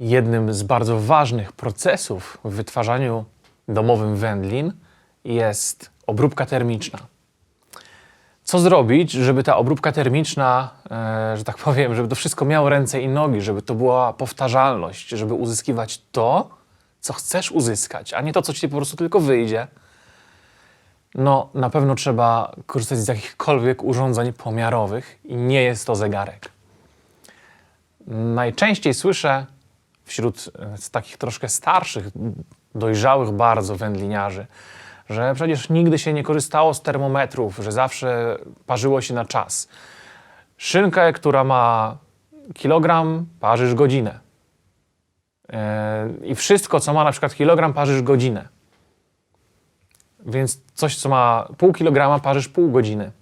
Jednym z bardzo ważnych procesów w wytwarzaniu domowym wędlin jest obróbka termiczna. Co zrobić, żeby ta obróbka termiczna, e, że tak powiem, żeby to wszystko miało ręce i nogi, żeby to była powtarzalność, żeby uzyskiwać to, co chcesz uzyskać, a nie to, co ci po prostu tylko wyjdzie? No, na pewno trzeba korzystać z jakichkolwiek urządzeń pomiarowych i nie jest to zegarek. Najczęściej słyszę wśród e, takich troszkę starszych, dojrzałych bardzo wędliniarzy, że przecież nigdy się nie korzystało z termometrów, że zawsze parzyło się na czas. Szynkę, która ma kilogram, parzysz godzinę. E, I wszystko, co ma na przykład kilogram, parzysz godzinę. Więc coś, co ma pół kilograma, parzysz pół godziny.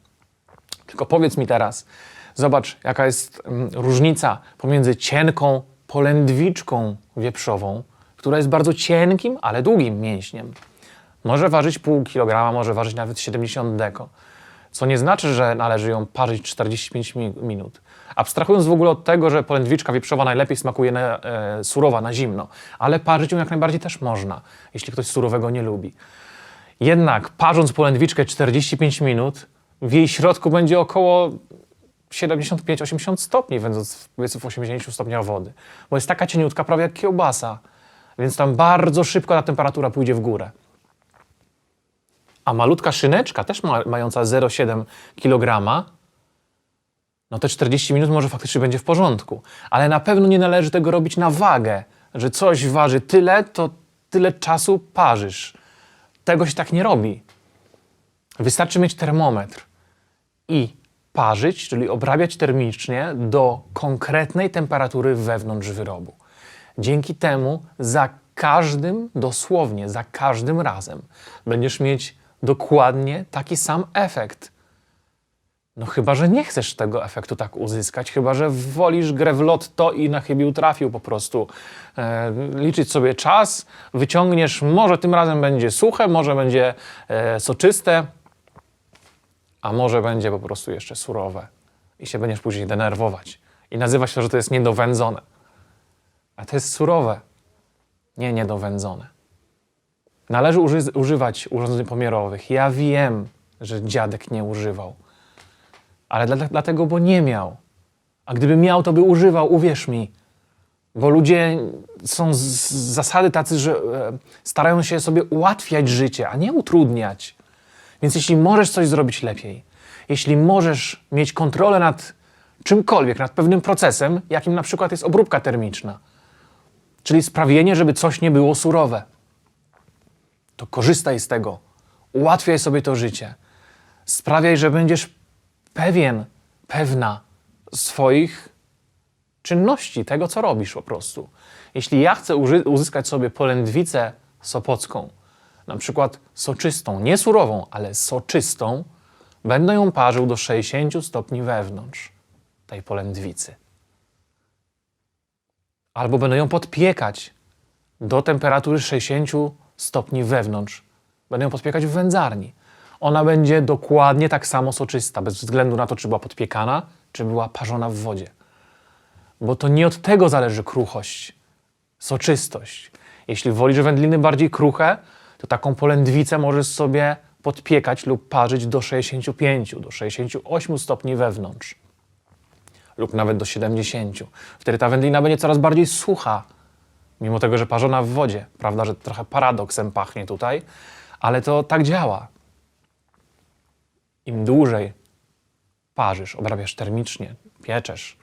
Tylko powiedz mi teraz, zobacz, jaka jest mm, różnica pomiędzy cienką polędwiczką wieprzową, która jest bardzo cienkim, ale długim mięśniem. Może ważyć pół kilograma, może ważyć nawet 70 deko. Co nie znaczy, że należy ją parzyć 45 mi- minut. Abstrahując w ogóle od tego, że polędwiczka wieprzowa najlepiej smakuje na, e, surowa, na zimno, ale parzyć ją jak najbardziej też można, jeśli ktoś surowego nie lubi. Jednak parząc polędwiczkę 45 minut, w jej środku będzie około 75-80 stopni, wędząc w, powiedzmy w 80 stopniach wody. Bo jest taka cieniutka, prawie jak kiełbasa. Więc tam bardzo szybko ta temperatura pójdzie w górę. A malutka szyneczka, też ma, mająca 0,7 kg, no te 40 minut może faktycznie będzie w porządku. Ale na pewno nie należy tego robić na wagę, że coś waży tyle, to tyle czasu parzysz. Tego się tak nie robi. Wystarczy mieć termometr i parzyć, czyli obrabiać termicznie do konkretnej temperatury wewnątrz wyrobu. Dzięki temu za każdym, dosłownie za każdym razem będziesz mieć dokładnie taki sam efekt. No chyba, że nie chcesz tego efektu tak uzyskać, chyba, że wolisz grę w lotto i na chybił trafił po prostu. E, liczyć sobie czas, wyciągniesz, może tym razem będzie suche, może będzie e, soczyste, a może będzie po prostu jeszcze surowe i się będziesz później denerwować i nazywać to, że to jest niedowędzone. A to jest surowe, nie niedowędzone. Należy uży- używać urządzeń pomiarowych. Ja wiem, że dziadek nie używał, ale dla, dlatego, bo nie miał. A gdyby miał, to by używał, uwierz mi. Bo ludzie są z zasady tacy, że e, starają się sobie ułatwiać życie, a nie utrudniać. Więc jeśli możesz coś zrobić lepiej, jeśli możesz mieć kontrolę nad czymkolwiek, nad pewnym procesem, jakim na przykład jest obróbka termiczna, czyli sprawienie, żeby coś nie było surowe, to korzystaj z tego, ułatwiaj sobie to życie, sprawiaj, że będziesz pewien, pewna swoich czynności, tego co robisz po prostu. Jeśli ja chcę uzyskać sobie polędwicę sopocką, na przykład soczystą, nie surową, ale soczystą, będę ją parzył do 60 stopni wewnątrz tej polędwicy. Albo będę ją podpiekać do temperatury 60 stopni wewnątrz. Będę ją podpiekać w wędzarni. Ona będzie dokładnie tak samo soczysta, bez względu na to, czy była podpiekana, czy była parzona w wodzie. Bo to nie od tego zależy kruchość, soczystość. Jeśli wolisz wędliny bardziej kruche, to taką polędwicę możesz sobie podpiekać lub parzyć do 65, do 68 stopni wewnątrz lub nawet do 70. Wtedy ta wędlina będzie coraz bardziej sucha, mimo tego, że parzona w wodzie. Prawda, że trochę paradoksem pachnie tutaj, ale to tak działa. Im dłużej parzysz, obrabiasz termicznie, pieczesz,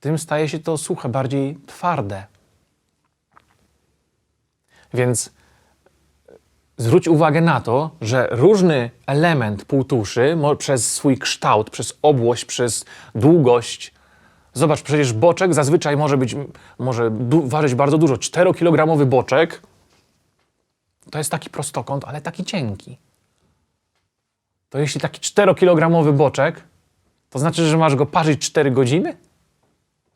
tym staje się to suche, bardziej twarde. Więc zwróć uwagę na to, że różny element półtuszy przez swój kształt, przez obłość, przez długość. Zobacz, przecież boczek zazwyczaj może być, może ważyć bardzo dużo. 4-kilogramowy boczek to jest taki prostokąt, ale taki cienki. To jeśli taki 4-kilogramowy boczek, to znaczy, że masz go parzyć 4 godziny?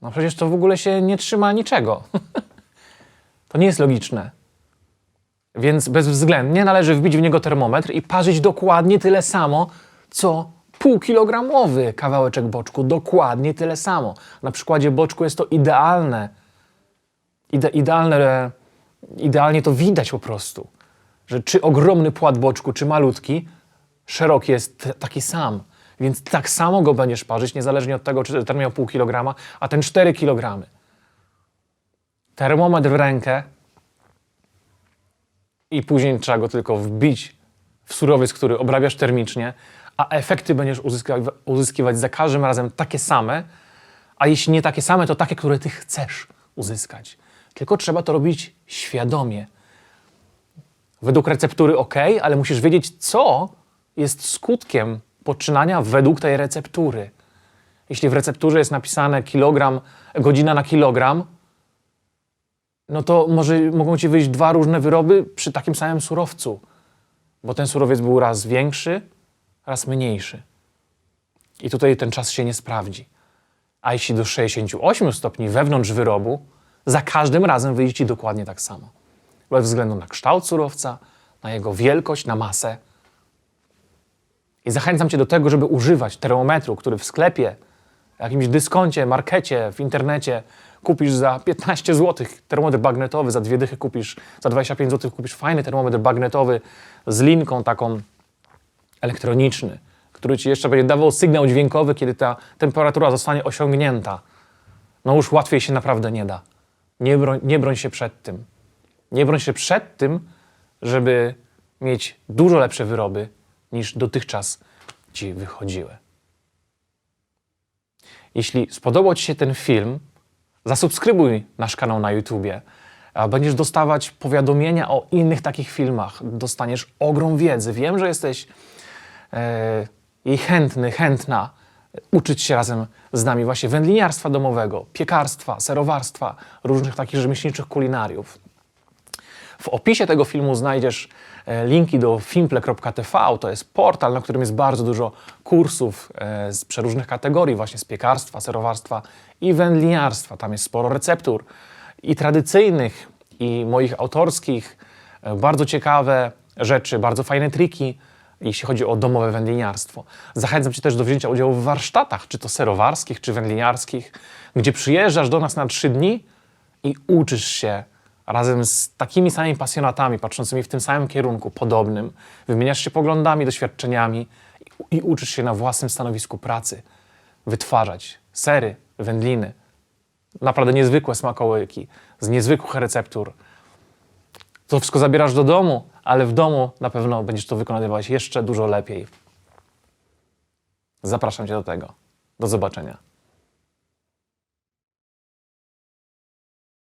No przecież to w ogóle się nie trzyma niczego. to nie jest logiczne. Więc bezwzględnie należy wbić w niego termometr i parzyć dokładnie tyle samo, co półkilogramowy kawałeczek boczku. Dokładnie tyle samo. Na przykładzie boczku jest to idealne. ide, idealne, idealnie to widać po prostu, że czy ogromny płat boczku, czy malutki, szeroki jest taki sam. Więc tak samo go będziesz parzyć, niezależnie od tego, czy ten miał pół kilograma, a ten 4 kilogramy. Termometr w rękę i później trzeba go tylko wbić w surowiec, który obrabiasz termicznie, a efekty będziesz uzyskiwać, za każdym razem takie same, a jeśli nie takie same, to takie, które ty chcesz uzyskać. Tylko trzeba to robić świadomie. Według receptury ok, ale musisz wiedzieć, co jest skutkiem poczynania według tej receptury. Jeśli w recepturze jest napisane kilogram, godzina na kilogram, no to może mogą ci wyjść dwa różne wyroby przy takim samym surowcu, bo ten surowiec był raz większy, raz mniejszy. I tutaj ten czas się nie sprawdzi. A jeśli do 68 stopni wewnątrz wyrobu, za każdym razem wyjdzie ci dokładnie tak samo. Bez względu na kształt surowca, na jego wielkość, na masę. I zachęcam cię do tego, żeby używać termometru, który w sklepie, jakimś dyskoncie, markecie, w internecie kupisz za 15 zł. Termometr bagnetowy, za dwie dychy kupisz, za 25 zł kupisz fajny termometr bagnetowy z linką taką elektroniczny, który ci jeszcze będzie dawał sygnał dźwiękowy, kiedy ta temperatura zostanie osiągnięta. No już łatwiej się naprawdę nie da. Nie broń, nie broń się przed tym. Nie broń się przed tym, żeby mieć dużo lepsze wyroby niż dotychczas ci wychodziły. Jeśli spodobał Ci się ten film, zasubskrybuj nasz kanał na YouTubie. Będziesz dostawać powiadomienia o innych takich filmach. Dostaniesz ogrom wiedzy. Wiem, że jesteś e, jej chętny, chętna uczyć się razem z nami właśnie wędliniarstwa domowego, piekarstwa, serowarstwa, różnych takich rzemieślniczych kulinariów. W opisie tego filmu znajdziesz e, linki do fimple.tv. To jest portal, na którym jest bardzo dużo kursów e, z przeróżnych kategorii, właśnie z piekarstwa, serowarstwa i wędliniarstwa. Tam jest sporo receptur i tradycyjnych, i moich autorskich. E, Bardzo ciekawe rzeczy, bardzo fajne triki, jeśli chodzi o domowe wędliniarstwo. Zachęcam Cię też do wzięcia udziału w warsztatach, czy to serowarskich, czy wędliniarskich, gdzie przyjeżdżasz do nas na trzy dni i uczysz się razem z takimi samymi pasjonatami, patrzącymi w tym samym kierunku, podobnym. Wymieniasz się poglądami, doświadczeniami i, i uczysz się na własnym stanowisku pracy wytwarzać sery, wędliny. Naprawdę niezwykłe smakołyki, z niezwykłych receptur. To wszystko zabierasz do domu, ale w domu na pewno będziesz to wykonywać jeszcze dużo lepiej. Zapraszam Cię do tego. Do zobaczenia.